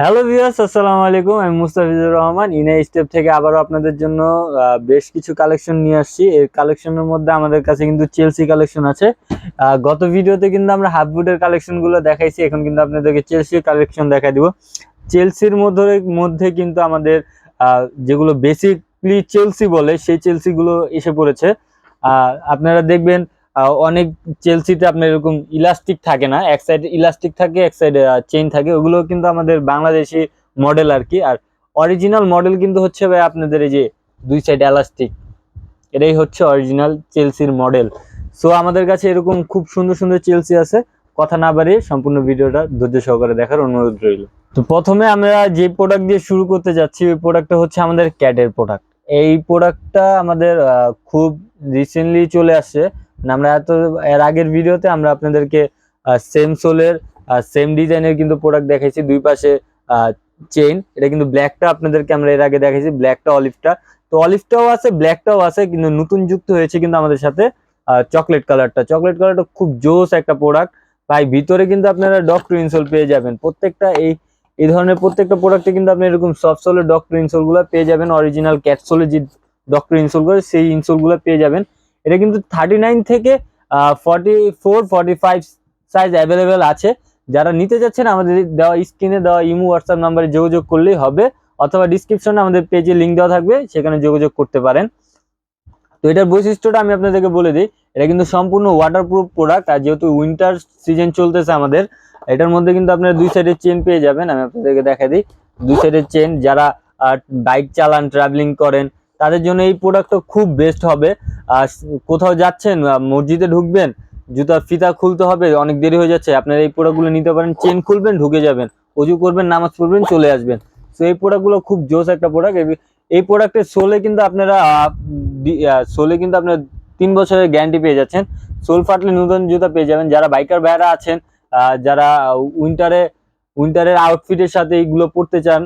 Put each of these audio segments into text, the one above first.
Hello viewers আসসালামু আলাইকুম। আমি মুস্তাফিজুর রহমান। ইনা স্টেপ থেকে আবারও আপনাদের জন্য বেশ কিছু কালেকশন নিয়ে আসছি। এই কালেকশনের মধ্যে আমাদের কাছে কিন্তু চেলসি কালেকশন আছে। গত ভিডিওতে কিন্তু আমরা হাফ বুটের কালেকশনগুলো দেখাইছি। এখন কিন্তু আপনাদেরকে চেলসির কালেকশন দেখাই দিব। চেলসির মধ্যে মধ্যে কিন্তু আমাদের যেগুলো বেসিকলি চেলসি বলে, সেই চেলসি গুলো এসে পড়েছে। আপনারা দেখবেন অনেক চেলসিতে আপনার এরকম ইলাস্টিক থাকে না। এক সাইডে ইলাস্টিক থাকে, এক সাইডে চেইন থাকে। ওগুলো কিন্তু আমাদের বাংলাদেশি মডেল আর কি। আর অরিজিনাল মডেল কিন্তু হচ্ছে ভাই আপনাদের এই যে দুই সাইড ইলাস্টিক এটাই হচ্ছে অরিজিনাল চেলসির মডেল সো আমাদের কাছে এরকম খুব সুন্দর সুন্দর চেলসি আছে। কথা না বাড়িয়ে সম্পূর্ণ ভিডিওটা ধৈর্য সহকারে দেখার অনুরোধ রইল। তো প্রথমে আমরা যে প্রোডাক্ট দিয়ে শুরু করতে যাচ্ছি, ওই প্রোডাক্টটা হচ্ছে আমাদের ক্যাটের প্রোডাক্ট এই প্রোডাক্টটা আমাদের খুব রিসেন্টলি চলে আসছে। আমরা এত, এর আগের ভিডিওতে আমরা আপনাদেরকে সেম সোলের সেম ডিজাইনের কিন্তু প্রোডাক্ট দেখাইছি দুই পাশে চেইন এটা কিন্তু ব্ল্যাকটা আপনাদেরকে আমরা এর আগে দেখাইছি ব্ল্যাকটা অলিভটা তো অলিভটাও আছে ব্ল্যাকটাও আছে, কিন্তু নতুন যুক্ত হয়েছে কিন্তু আমাদের সাথে চকলেট কালারটা চকলেট কালারটা খুব জোস একটা প্রোডাক্ট ভাই, ভিতরে কিন্তু আপনারা ডক্টর ইনসোল পেয়ে যাবেন। প্রত্যেকটা এই এই ধরনের প্রত্যেকটা প্রোডাক্টে কিন্তু আপনি এরকম সফট সোলের ডক্টর ইনসোলগুলো পেয়ে যাবেন। অরিজিনাল ক্যাটসোলের যে ডক্টর ইনসোলগুলো সেই ইনসোলগুলো পেয়ে যাবেন। এটা কিন্তু থার্টি নাইন থেকে forty four forty five size available আছে। যারা নিতে যাচ্ছেন, আমাদের দেওয়া স্ক্রিনে দেওয়া ইমো হোয়াটসঅ্যাপ নাম্বারে যোগাযোগ করলেই হবে, অথবা ডিসক্রিপশনে আমাদের পেজে লিঙ্ক দেওয়া থাকবে, সেখানে যোগাযোগ করতে পারেন। তো এটার বৈশিষ্ট্যটা আমি আপনাদেরকে বলে দিই, এটা কিন্তু সম্পূর্ণ ওয়াটারপ্রুফ প্রোডাক্ট আর যেহেতু উইন্টার সিজন চলতেছে আমাদের, এটার মধ্যে কিন্তু আপনারা দুই সাইডের চেন পেয়ে যাবেন, আমি আপনাদেরকে দেখা দিই। দুই সাইডের চেন যারা বাইক চালান ট্রাভেলিং করেন তাদের জন্য এই প্রোডাক্টটা খুব বেস্ট হবে। আর কোথাও যাচ্ছেন মসজিদে ঢুকবেন, জুতার ফিতা খুলতে হবে, অনেক দেরি হয়ে যাচ্ছে, আপনারা এই প্রোডাক্টগুলো নিতে পারেন চেন খুলবেন, ঢুকে যাবেন, অজু করবেন, নামাজ পড়বেন, চলে আসবেন। তো এই প্রোডাক্টগুলো খুব জোস একটা প্রোডাক্ট এই প্রোডাক্টের সোলে কিন্তু আপনারা সোলে কিন্তু আপনার তিন বছরের গ্যারান্টি পেয়ে যাচ্ছেন। সোল ফাটলে নতুন জুতা পেয়ে যাবেন। যারা বাইকার ভাইরা আছেন যারা উইন্টারে উইন্টারের আউটফিটের সাথে এইগুলো পড়তে চান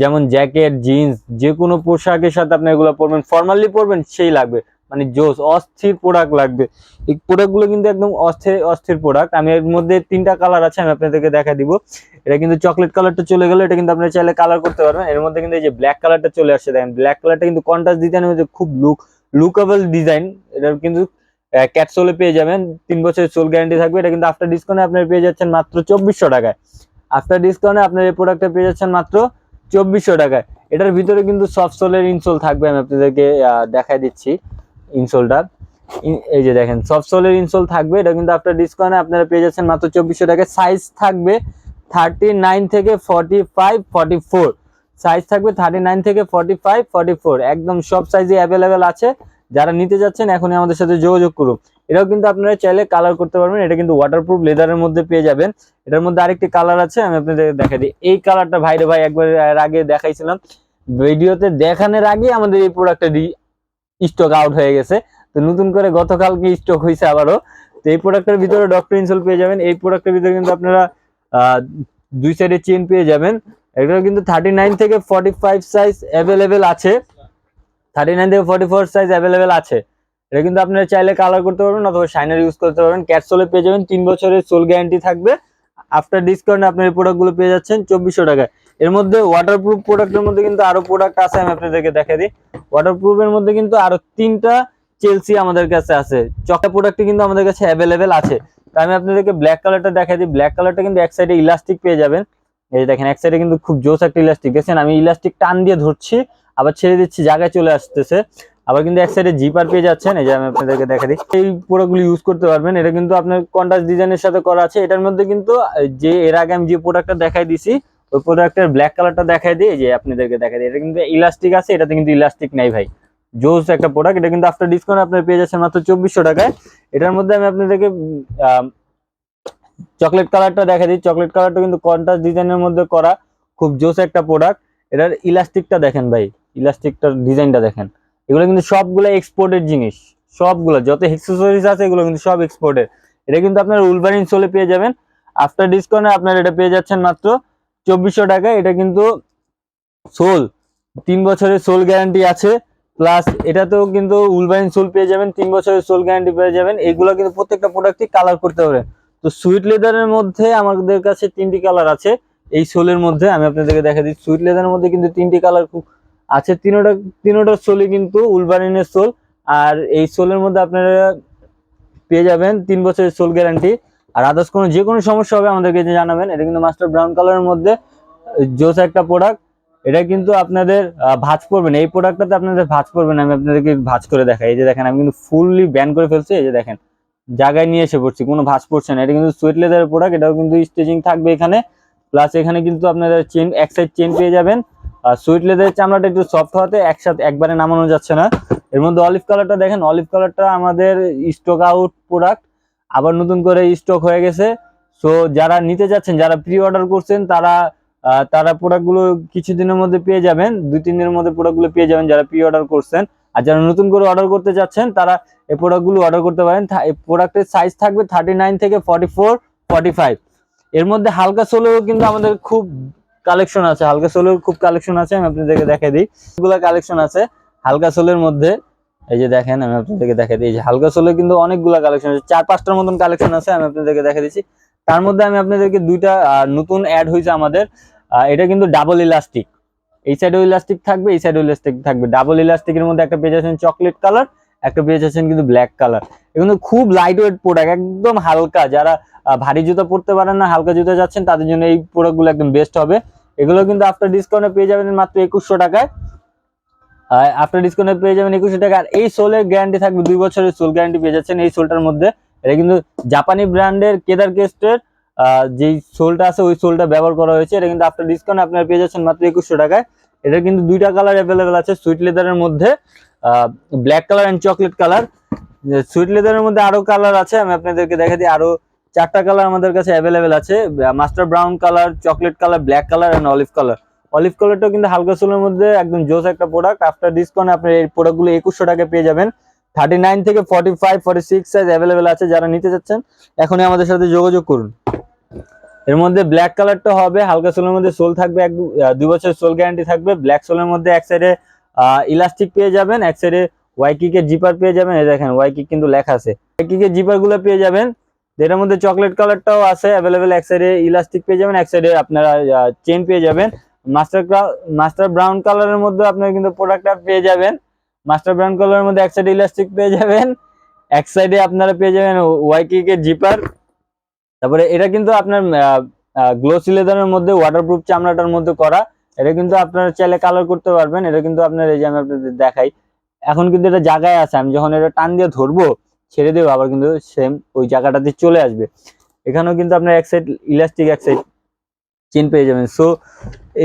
যেমন জ্যাকেট, জিন্স যে কোনো পোশাকের সাথে আপনি এগুলো পরবেন। ফর্মালি পরবেন, সেই লাগবে। মানে জোস, অস্থির প্রোডাক্ট লাগবে। এই প্রোডাক্টগুলো কিন্তু একদম অস্থির অস্থির প্রোডাক্ট আমি এর মধ্যে তিনটা কালার আছে, আমি আপনাদেরকে দেখা দিব। এটা কিন্তু চকলেট কালারটা চলে গেল, এটা কিন্তু আপনারা চাইলে কালার করতে পারবেন। এর মধ্যে কিন্তু এই যে ব্ল্যাক কালারটা চলে আসছে, দেখেন। ব্ল্যাক কালারটা কিন্তু কন্ট্রাস্ট ডিজাইন হচ্ছে খুব লুক লুকেবল ডিজাইন এটা কিন্তু ক্যাটসোলে পেয়ে যাবেন। তিন বছরের সোল গ্যারান্টি থাকবে। এটা কিন্তু আফটার ডিসকাউন্টে আপনারা পেয়ে যাচ্ছেন মাত্র চব্বিশশো টাকায়। আফটার ডিসকাউন্টে আপনার এই প্রোডাক্টটা পেয়ে যাচ্ছেন মাত্র চব্বিশশো টাকায়। এটার ভিতরে কিন্তু সফট সোলের ইনসোল থাকবে, আমি আপনাদেরকে দেখাই দিচ্ছি ইনসোলটা ইন- এই যে দেখেন সফট সোলের ইনসোল থাকবে, এটা কিন্তু আপনার ডিসকাউন্টে আপনারা পেয়ে যাচ্ছেন মাত্র চব্বিশশো টাকায়। সাইজ থাকবে থার্টি নাইন থেকে forty five forty four size থাকবে থার্টি নাইন থেকে ফর্টি ফাইভ ফর্টি ফোর একদম সব সাইজে অ্যাভেলেবেল আছে। যারা নিতে যাচ্ছেন, এখনই আমাদের সাথে যোগাযোগ করুন। এটাও কিন্তু আপনারা চাইলে কালার করতে পারবেন। এটা কিন্তু ওয়াটারপ্রুফ লেদারের মধ্যে পেয়ে যাবেন। এটার মধ্যে আরেকটি কালার আছে, আমি আপনাদের দেখাই দিই। এই কালারটা ভাইরে ভাই, একবার আগে দেখাইছিলাম। ভিডিওতে দেখানোর আগে আমাদের এই প্রোডাক্টটা স্টক আউট হয়ে গেছে। তো নতুন করে গতকালকে স্টক হয়েছে আবারও। তো এই প্রোডাক্টের ভিতরে ডক্টর ইনসোল পেয়ে যাবেন। এই প্রোডাক্টের ভিতরে কিন্তু আপনারা দুই সাইডে চেন পেয়ে যাবেন। এটা কিন্তু থার্টি নাইন থেকে ফর্টি ফাইভ সাইজ অ্যাভেলেবেল আছে। থার্টি নাইন থেকে ফর্টি ফোর সাইজ অ্যাভেলেবেল আছে। এটা কিন্তু আপনারা চাইলে কালার করতে পারবেন অথবা শাইনার ইউজ করতে পারবেন। ক্যাটসোলে পেয়ে যাবেন তিন বছরের সোল গ্যারান্টি থাকবে। আফটার ডিসকাউন্ট আপনার এই প্রোডাক্টগুলো পেয়ে যাচ্ছেন চব্বিশশো টাকায়। এর মধ্যে ওয়াটারপ্রুফ প্রোডাক্টের মধ্যে কিন্তু আরও প্রোডাক্ট আছে, আমি আপনাদেরকে দেখা দিই। ওয়াটারপ্রুফের মধ্যে কিন্তু আরও তিনটা চেলসি আমাদের কাছে আছে। চকটা প্রোডাক্টটি কিন্তু আমাদের কাছে অ্যাভেলেবেল আছে। তো আমি আপনাদেরকে ব্ল্যাক কালারটা দেখাই দিই। ব্ল্যাক কালারটা কিন্তু এক সাইডে ইলাস্টিক পেয়ে যাবেন। এই দেখেন, এক সাইডে কিন্তু খুব জোস একটা ইলাস্টিক দেখছেন, আমি ইলাস্টিক টান দিয়ে ধরছি। আবার ছেড়ে দিচ্ছি, জায়গায় চলে আসতেছে। আবার কিন্তু এক সাইডে জিপার পেয়ে যাচ্ছেন, এই যে আমি আপনাদেরকে দেখা দিই। এই প্রোডাক্টগুলো ইউজ করতে পারবেন, এটা কিন্তু আপনার কন্ট্রাস্ট ডিজাইনের সাথে করা আছে। এটার মধ্যে কিন্তু যে এর আগে আমি যে প্রোডাক্টটা দেখাই দিছি, ওই প্রোডাক্টের ব্ল্যাক কালারটা দেখাই দিই যে আপনাদেরকে দেখাই দিই। এটা কিন্তু ইলাস্টিক আছে, এটাতে কিন্তু ইলাস্টিক নাই ভাই। জোস একটা প্রোডাক্ট এটা কিন্তু আফটার ডিসকাউন্ট আপনার পেয়ে যাচ্ছেন মাত্র চব্বিশশো টাকায়। এটার মধ্যে আমি আপনাদেরকে চকলেট কালারটা দেখা দিই। চকলেট কালারটা কিন্তু কন্ট্রাস্ট ডিজাইনের মধ্যে করা, খুব জোস একটা প্রোডাক্ট এটার ইলাস্টিকটা দেখেন ভাই। ইলাস্টিকটার ডিজাইনটা দেখেন। এগুলো কিন্তু সবগুলো এক্সপোর্টের জিনিস। সবগুলো, যত অ্যাক্সেসরিজ আছে এগুলো কিন্তু সব এক্সপোর্টের এটা কিন্তু আপনার উলবারিন সোলে পেয়ে যাবেন। আফটার ডিসকাউন্টে আপনার এটা পেয়ে যাচ্ছেন মাত্র চব্বিশশো টাকায় এটা কিন্তু সোল, তিন বছরের সোল গ্যারান্টি আছে। প্লাস এটাতেও কিন্তু উলবাইন সোল পেয়ে যাবেন, তিন বছরের সোল গ্যারান্টি পেয়ে যাবেন। এগুলো কিন্তু প্রত্যেকটা প্রোডাক্টই কালার করতে পারবেন তো সুইট লেদারের মধ্যে আমাদের কাছে তিনটি কালার আছে। এই সোলের মধ্যে আমি আপনাদেরকে দেখা দিই সুইট লেদারের মধ্যে কিন্তু তিনটি কালার খুব আছে তিনোটা তিনোটার সোলই কিন্তু উলবারিনের সোল আর এই সোলের মধ্যে আপনারা পেয়ে যাবেন তিন বছরের সোল গ্যারান্টি আর আদার্স কোনো, যে কোনো সমস্যা হবে আমাদেরকে জানাবেন। এটা কিন্তু মাস্টার ব্রাউন কালারের মধ্যে, জোস একটা প্রোডাক্ট এটা কিন্তু আপনাদের ভাঁজ পড়বে না। এই প্রোডাক্টটাতে আপনাদের ভাঁজ পড়বে না। আমি আপনাদেরকে ভাঁজ করে দেখাই। এই যে দেখেন, আমি কিন্তু ফুললি ব্যান করে ফেলছি। এই যে দেখেন, জায়গায় নিয়ে এসে পড়ছি। কোনো ভাঁজ পড়ছে না। এটা কিন্তু সুইট লেদারের প্রোডাক্ট এটাও কিন্তু স্টেজিং থাকবে এখানে। প্লাস এখানে কিন্তু আপনারা চেন এক সাইড চেন পেয়ে যাবেন। আর সুইট লেদারের চামড়াটা একটু সফট হওয়াতে একসাথে একবারে নামানো যাচ্ছে না। এর মধ্যে অলিভ কালারটা দেখেন অলিভ কালারটা আমাদের স্টক আউট প্রোডাক্ট আবার নতুন করে স্টক হয়ে গেছে। সো যারা নিতে যাচ্ছেন, যারা প্রি অর্ডার করছেন, তারা তারা প্রোডাক্টগুলো কিছুদিনের মধ্যে পেয়ে যাবেন, দুই, তিন দিনের মধ্যে প্রোডাক্টগুলো পেয়ে যাবেন যারা প্রি অর্ডার করছেন। আর যারা নতুন করে অর্ডার করতে যাচ্ছেন, তারা এই প্রোডাক্টগুলো অর্ডার করতে পারেন। এই প্রোডাক্টের সাইজ থাকবে থার্টি নাইন থেকে ফর্টি ফোর ফর্টি ফাইভ এর মধ্যে হালকা সোলেও কিন্তু আমাদের খুব কালেকশন আছে, হালকা সোলের খুব কালেকশন আছে, আমি আপনাদেরকে দেখাই দিই। এগুলো কালেকশন আছে, হালকা সোলের মধ্যে। এই যে দেখেন, আমি আপনাদেরকে দেখাই দিই যে হালকা সোলের কিন্তু অনেকগুলো কালেকশন আছে, চার পাঁচটার মতন কালেকশন আছে, আমি আপনাদেরকে দেখা দিচ্ছি। তার মধ্যে আমি আপনাদেরকে দুইটা নতুন অ্যাড হয়েছে আমাদের। এটা কিন্তু ডাবল ইলাস্টিক এই সাইডেও ইলাস্টিক থাকবে, এই সাইডেও ইলাস্টিক থাকবে। ডাবল ইলাস্টিকের মধ্যে একটা পেয়ে যাচ্ছেন চকলেট কালার একটা পেয়ে যাচ্ছেন কিন্তু ব্ল্যাক কালার এগুলো খুব লাইট ওয়েট প্রোডাক্ট একদম হালকা। যারা ভারী জুতা পরতে পারেন না, হালকা জুতো যাচ্ছেন, তাদের জন্য এই প্রোডাক্টগুলো একদম বেস্ট হবে। এগুলো কিন্তু আফটার ডিসকাউন্টে পেয়ে যাবেন মাত্র একুশশো টাকায়। আফটার ডিসকাউন্টে পেয়ে যাবেন একুশশো টাকা আর এই সোলের গ্যারান্টি থাকবে, দুই বছরের সোল গ্যারান্টি পেয়ে যাচ্ছেন এই সোলটার মধ্যে। এটা কিন্তু জাপানি ব্র্যান্ডের কেদার কেস্টের যেই সোলটা আছে, ওই সোলটা ব্যবহার করা হয়েছে। এটা কিন্তু আফটার ডিসকাউন্ট আপনারা পেয়ে যাচ্ছেন মাত্র একুশশো টাকায়। এটা কিন্তু দুইটা কালার অ্যাভেলেবেল আছে সুইট লেদারের মধ্যে। Black colour and chocolate colour suede লেদারের মধ্যে আরও কালার আছে, আমি আপনাদেরকে দেখা দিই। আরও চারটা কালার আমাদের কাছে অ্যাভেলেবেল আছে। Master brown colour chocolate colour black colour and olive colour olive কালারটাও কিন্তু হালকা সোলের মধ্যে একদম জোস একটা প্রোডাক্ট আফটার ডিসকাউন্ট আপনি এই প্রোডাক্টগুলো একুশশো টাকা পেয়ে যাবেন। থার্টি নাইন থেকে forty five forty six size available আছে যারা নিতে চাচ্ছেন। এখনই আমাদের সাথে যোগাযোগ করুন। এর মধ্যে ব্ল্যাক কালারটা হবে, হালকা সোলের মধ্যে সোল থাকবে, এক দুই বছর সোল গ্যারান্টি থাকবে। ব্ল্যাক সোলের মধ্যে এক সাইডে ইলাস্টিক পেয়ে যাবেন, এক সাইডে ওয়াইকিকের জিপার পেয়ে যাবেন, এই দেখেন ওয়াইকিক কিন্তু লেখা আছে। ওয়াইকিকের জিপারগুলো পেয়ে যাবেন এটার মধ্যে চকলেট কালারটাও আছে অ্যাভেলেবেল এক সাইডে ইলাস্টিক পেয়ে যাবেন, এক সাইডে আপনারা চেন পেয়ে যাবেন। মাস্টার মাস্টার ব্রাউন কালারের মধ্যে আপনারা কিন্তু প্রোডাক্টটা পেয়ে যাবেন। মাস্টার ব্রাউন কালারের মধ্যে এক সাইডে ইলাস্টিক পেয়ে যাবেন, এক সাইডে আপনারা পেয়ে যাবেন ওয়াইকিকের জিপার তারপরে এটা কিন্তু আপনার গ্লোসি লেদারের মধ্যে ওয়াটারপ্রুফ চামড়াটার মধ্যে করা। এটা কিন্তু আপনারা চাইলে কালার করতে পারবেন, এটা কিন্তু আপনার এই যে আমি আপনাদের দেখাই। এখন কিন্তু এটা জায়গায় আছে, আমি যখন এটা টান দিয়ে ধরবো, ছেড়ে দেবো, আবার কিন্তু সেম ওই জায়গাটাতে চলে আসবে। এখানেও কিন্তু আপনার এক সাইড ইলাস্টিক এক সাইড চেন পেয়ে যাবেন। সো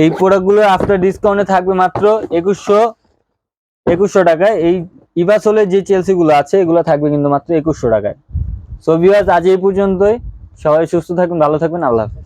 এই প্রোডাক্টগুলো আফটার ডিসকাউন্টে থাকবে মাত্র একুশশো একুশশো টাকায়। এই ইভাসোলের যে চেলসি গুলো আছে, এগুলো থাকবে কিন্তু মাত্র একুশশো টাকায়। সো ভিউয়ার্স আজ এই পর্যন্তই। সবাই সুস্থ থাকবেন ভালো থাকবেন আল্লাহ হাফেজ।